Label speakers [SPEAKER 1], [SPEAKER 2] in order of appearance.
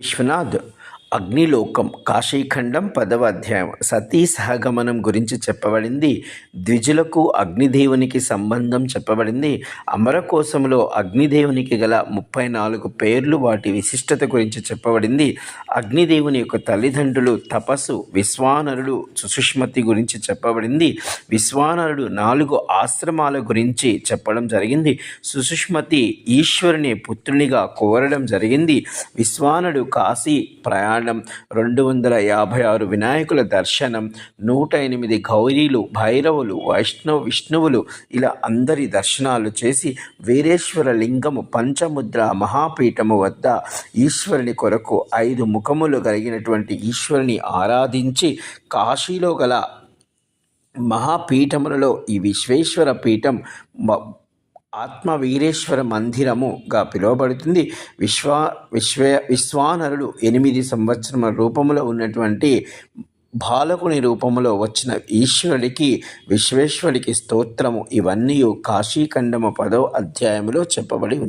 [SPEAKER 1] إيش في అగ్నిలోకం కాశీఖండం పదవ అధ్యాయం. సతీ సహగమనం గురించి చెప్పబడింది. ద్విజులకు అగ్నిదేవునికి సంబంధం చెప్పబడింది. అమరకోశంలో అగ్నిదేవునికి గల ముప్పై నాలుగు పేర్లు వాటి విశిష్టత గురించి చెప్పబడింది. అగ్నిదేవుని యొక్క తల్లిదండ్రులు తపస్సు విశ్వానరుడు సుషుష్మతి గురించి చెప్పబడింది. విశ్వానరుడు నాలుగు ఆశ్రమాల గురించి చెప్పడం జరిగింది. సుషుష్మతి ఈశ్వరుని పుత్రునిగా కోరడం జరిగింది. విశ్వానుడు కాశీ ప్రయాణ రెండు వందల యాభై ఆరు వినాయకుల దర్శనం నూట ఎనిమిది గౌరీలు భైరవులు వైష్ణవ విష్ణువులు ఇలా అందరి దర్శనాలు చేసి వీరేశ్వర లింగము పంచముద్ర మహాపీఠము వద్ద ఈశ్వరుని కొరకు ఐదు ముఖములు కలిగినటువంటి ఈశ్వరుని ఆరాధించి కాశీలో గల మహాపీఠములలో ఈ విశ్వేశ్వర పీఠం ఆత్మ ఆత్మవీరేశ్వర మందిరముగా పిలువబడుతుంది. విశ్వ విశ్వ విశ్వానరుడు ఎనిమిది సంవత్సరముల రూపంలో ఉన్నటువంటి బాలకుని రూపంలో వచ్చిన ఈశ్వరుడికి విశ్వేశ్వరుడికి స్తోత్రము. ఇవన్నీ కాశీఖండము పదో అధ్యాయములో చెప్పబడి ఉంది.